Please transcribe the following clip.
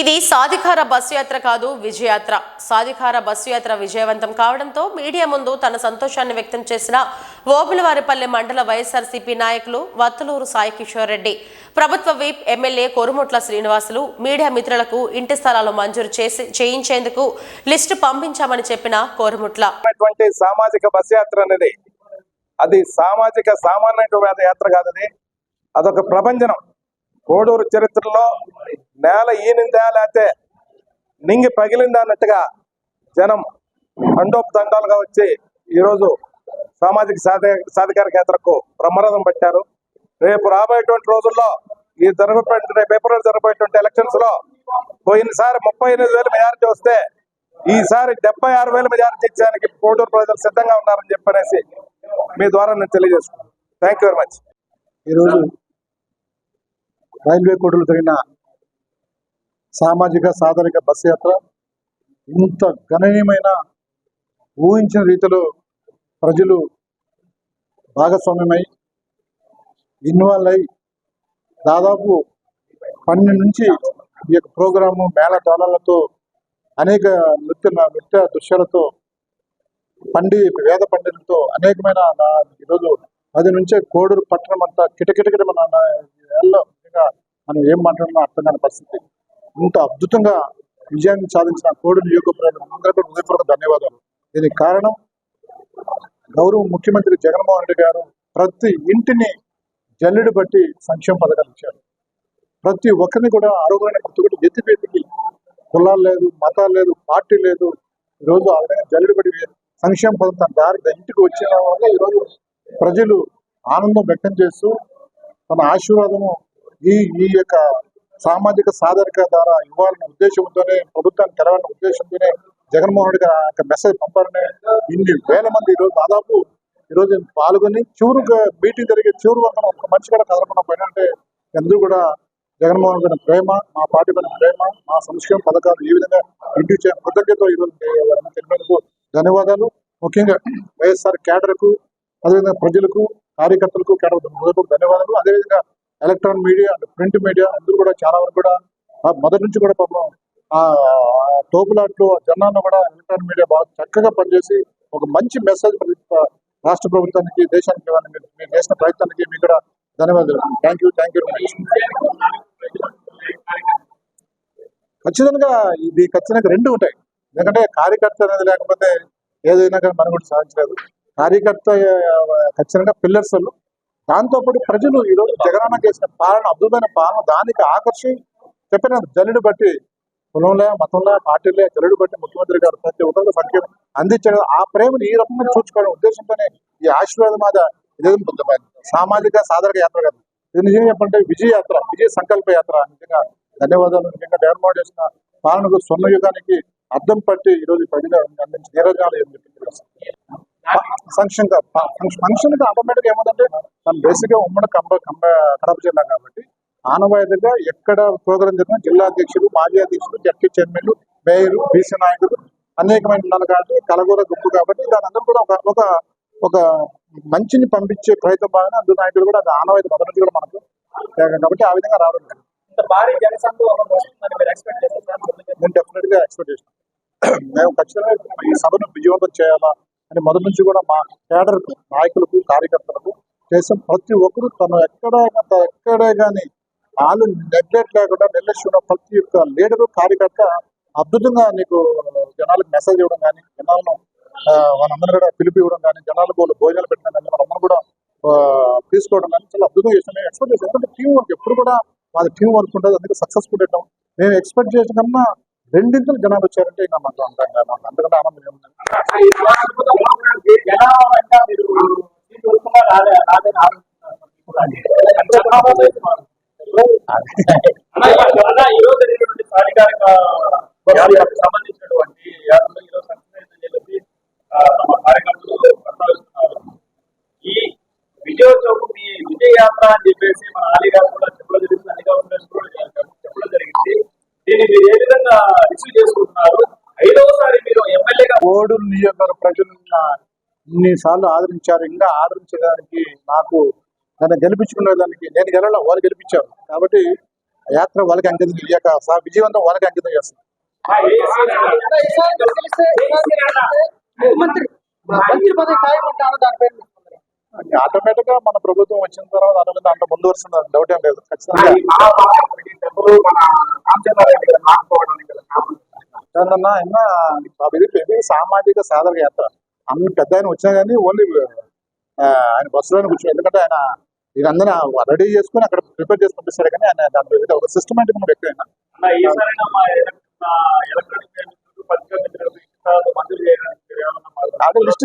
ఇది సాధికార బస్సు యాత్ర కాదు విజయయాత్ర. సాధికార బస్సు యాత్ర విజయవంతం కావడంతో మీడియా ముందు తన సంతోషాన్ని వ్యక్తం చేసిన ఓబులవారిపల్లె మండల వైఎస్ఆర్సీపీ నాయకులు వత్తులూరు సాయి కిషోర్ రెడ్డి. ప్రభుత్వ whip MLA Korumutla Srinivasulu media మిత్రులకు ఇంటి స్థలాలు మంజూరు చేసి చేయించేందుకు లిస్టు పంపించామని చెప్పిన కోరుముట్ల. సామాజిక బస్సు యాత్ర అనేది అది సామాజిక సామాన్య యాత్ర కాదు అదొక ప్రపంచం కోడూరు చరిత్రలో నేల ఈనిందా లేకపోతే నింగి పగిలిందా అన్నట్టుగా జనం తండోపతండాలుగా వచ్చి ఈరోజు సామాజిక సాధ సాధికారిక యాత్రకు బ్రహ్మరథం పట్టారు. రేపు రాబోయేటువంటి రోజుల్లో ఈ జరగబోయే రేపు ఏప్రిల్ జరగబోయేటువంటి ఎలక్షన్స్లో పోయినసారి ముప్పై ఎనిమిది వేల మెజారిటీ వస్తే ఈసారి డెబ్బై ఆరు వేల మెజారిటీ ఇచ్చేందుకు కోటూరు ప్రజలు సిద్ధంగా ఉన్నారని చెప్పనేసి మీ ద్వారా నేను తెలియజేసుకున్నాను థ్యాంక్ యూ వెరీ మచ్ ఈరోజు రైల్వే కోటలు జరిగిన సామాజిక సాధనిక బస్సు యాత్ర ఇంత గణనీయమైన ఊహించిన రీతిలో ప్రజలు భాగస్వామ్యమై ఇన్వాల్వ్ అయి దాదాపు పన్నెండు నుంచి ఈ యొక్క ప్రోగ్రాము మేళ తాళాలతో అనేక నృత్య నృత్య దృశ్యాలతో పండి వేద పండితులతో అనేకమైన నా- ఈరోజు పది నుంచే కోడూరు పట్టణం అంతా కిటకిటకిట మన మనం ఏం మాట్లాడినా అర్థం కాని పరిస్థితి. ఇంత అద్భుతంగా విజయాన్ని సాధించిన కోడూరు నియోజకవర్గం హృదయపూర్వక ధన్యవాదాలు. దీనికి కారణం గౌరవ ముఖ్యమంత్రి జగన్మోహన్ రెడ్డి గారు ప్రతి ఇంటిని జల్లెడు బట్టి సంక్షేమ పథకాలు ఇచ్చారు. ప్రతి ఒక్కరిని కూడా ఆరోగ్యమైన ప్రతి ఒక్కటి ఎత్తిపెత్తికి కులాలు లేదు మతాలు లేదు పార్టీ లేదు ఈరోజు ఆ విధంగా జల్లెడు బట్టి సంక్షేమ పథకం తన దారి ఇంటికి వచ్చిన వల్ల ఈరోజు ప్రజలు ఆనందం వ్యక్తం చేస్తూ తన ఆశీర్వాదము ఈ ఈ యొక్క సామాజిక సాధరిక ద్వారా ఇవ్వాలనే ఉద్దేశంతోనే ప్రభుత్వాన్ని తెరవాలనే ఉద్దేశంతోనే జగన్మోహన్ రెడ్డి గారు యొక్క మెసేజ్ పంపారని ఇన్ని వేల మంది ఈరోజు దాదాపు ఈరోజు పాల్గొని చివరిగా మీటింగ్ జరిగే చివరి వరకు ఒక మనిషి కూడా కదలకుండా పైన అంటే అందరూ కూడా జగన్మోహన్ గారి ప్రేమ మా పార్టీ పైన ప్రేమ మా సంక్షేమ పథకాలు ఈ విధంగా ఇంటి కృతజ్ఞత ఈరోజు తెలిపినందుకు ధన్యవాదాలు. ముఖ్యంగా వైఎస్ఆర్ క్యాడర్కు అదేవిధంగా ప్రజలకు కార్యకర్తలకు కేడర్ హృదయపూర్వక ధన్యవాదాలు. అదేవిధంగా electronic media and print media అందరూ కూడా చాలా వరకు కూడా మొదటి నుంచి కూడా పాపం ఆ తోపులాట్లు జనాన్ని కూడా ఎలక్ట్రానిక్ మీడియా బాగా చక్కగా పనిచేసి ఒక మంచి మెసేజ్ రాష్ట్ర ప్రభుత్వానికి దేశానికి ఇవ్వాలని మీరు చేసిన ప్రయత్నానికి మీకు కూడా ధన్యవాదాలు. థ్యాంక్ యూ థ్యాంక్ యూ ఖచ్చితంగా ఇది ఖచ్చితంగా రెండు ఉంటాయి. ఎందుకంటే కార్యకర్త అనేది లేకపోతే ఏదైనా కానీ మనం కూడా సాధించలేదు. కార్యకర్త ఖచ్చితంగా పిల్లర్స్ వాళ్ళు దాంతోపాటు ప్రజలు ఈరోజు జగనన్న చేసిన పాలన అద్భుతమైన పాలన దానికి ఆకర్షి చెప్పిన జల్లుడు బట్టి కులంలో మతంలో పార్టీలే జల్లుడు బట్టి ముఖ్యమంత్రి గారు ప్రతి ఒక్కరు సంక్షేమం అందించారు. ఆ ప్రేమను ఈ రకంగా చూసుకోవడం ఉద్దేశంతోనే ఈ ఆశీర్వాదం మీద ఇదేం సామాజిక సాధారణ యాత్ర కాదు. ఇది నిజంగా చెప్పంటే విజయ యాత్ర విజయ సంకల్ప యాత్ర. నిజంగా ధన్యవాదాలు. నిజంగా జగన్మోహన్ చేసిన పాలనకు స్వర్ణ యుగానికి అర్థం పట్టి ఈ రోజు ప్రజలు అందించిన నిరోజనాలు ఏం ఫంక్షన్ ఫంక్షన్ ఆటోమేటిక్ ఏముందంటే మనం బేసిక్గా ఉమ్మడి కంబ కంబ కడప జిల్లా కాబట్టి ఆనవాయితీగా ఎక్కడ ప్రోగ్రాం జరిగినా జిల్లా అధ్యక్షులు మాజీ అధ్యక్షులు జడ్పీ చైర్మన్లు మేయర్ బీసీ నాయకులు అనేకమైన ఉన్నారు కాబట్టి కలగూర గుప్పు కాబట్టి దాని అందరూ కూడా ఒక ఒక ఒక మంచిని పంపించే ప్రయత్నం బాగానే అందరు నాయకులు కూడా అది ఆనవాయితీ మొదటి నుంచి కూడా మనకు కాబట్టి ఆ విధంగా రావడం భారీ నేను డెఫినెట్గా ఎక్స్పెక్ట్ మేము ఖచ్చితంగా ఈ సభను విజయవంతం చేయాలా? అని మొదటి నుంచి కూడా మా కేడర్ నాయకులకు కార్యకర్తలకు దేశం ప్రతి ఒక్కరు తను ఎక్కడ ఎక్కడే కానీ వాళ్ళు నెగ్లెక్ట్ లేకుండా నిర్లక్ష్యం ప్రతి ఒక్క లీడరు కార్యకర్త అద్భుతంగా నీకు జనాలకు మెసేజ్ ఇవ్వడం కానీ జనాలను వాళ్ళందరూ కూడా పిలిపి ఇవ్వడం కానీ జనాలకు వాళ్ళు భోజనాలు పెట్టడం కానీ వాళ్ళందరూ కూడా తీసుకోవడం కానీ చాలా అద్భుతంగా చేస్తాం ఎక్స్పెక్ట్ చేస్తాం ఎందుకంటే టీం వర్క్ ఎప్పుడు కూడా మాది టీం వర్క్ ఉంటుంది అందుకే సక్సెస్ఫుల్ ఉంటాం మేము ఎక్స్పెక్ట్ చేసిన కన్నా రెండింతలు జనాలు వచ్చారంటే ఇంకా మాకు అందంగా మాకు అంతకంటే ఆనందం ఏముంది? మీరు సంబంధించినటువంటి ఈ విజయోత్సవం విజయ యాత్ర అని చెప్పేసి మన ఆలీ కూడా చెప్పడం జరిగింది. అన్ని కూడా చెప్పడం జరిగింది. దీన్ని మీరు ఏ విధంగా రిసీవ్ చేసుకుంటున్నారు. ఐదవసారి మీరు ఎమ్మెల్యేగా కోడూరు నియోజకవర్గ ప్రజలు ఇన్నిసార్లు ఆదరించారు. ఇంకా ఆదరించడానికి నాకు నన్ను గెలిపించుకునే దానికి నేను గెలవాల వారు గెలిపించారు. కాబట్టి ఆ యాత్ర వాళ్ళకి అంకితం ఇయ్యాక సా విజయవంతం వాళ్ళకి అంకితం చేస్తాం మంత్రి మంత్రి పదవి ఖాయం అంటారు దానిపై ఆటోమేటిక్గా మన ప్రభుత్వం వచ్చిన తర్వాత ఆటోమేటిక్ దాంట్లో ముందు వస్తున్న డౌట్ ఏం లేదు. ఖచ్చితంగా డబ్బులు మన రామచంద్రారెడ్డి గారు ఆడుకోవడానికి గల కారణం ఏంటన్నా అయినా ఇది ఇది సామాజిక సాధక యాత్ర. అన్ని పెద్ద ఆయన వచ్చినా కానీ ఓన్లీ ఆయన బస్సులోనే కూర్చొని ఎందుకంటే ఆయన ఇదందరూ రెడీ చేసుకుని అక్కడ ప్రిపేర్ చేసి పంపిస్తాడు కానీ ఆయన దాంట్లో ఇది ఒక సిస్టమేటిక్ వ్యక్తి మీరు ఏమన్నా మాకు ఆడ లిస్ట్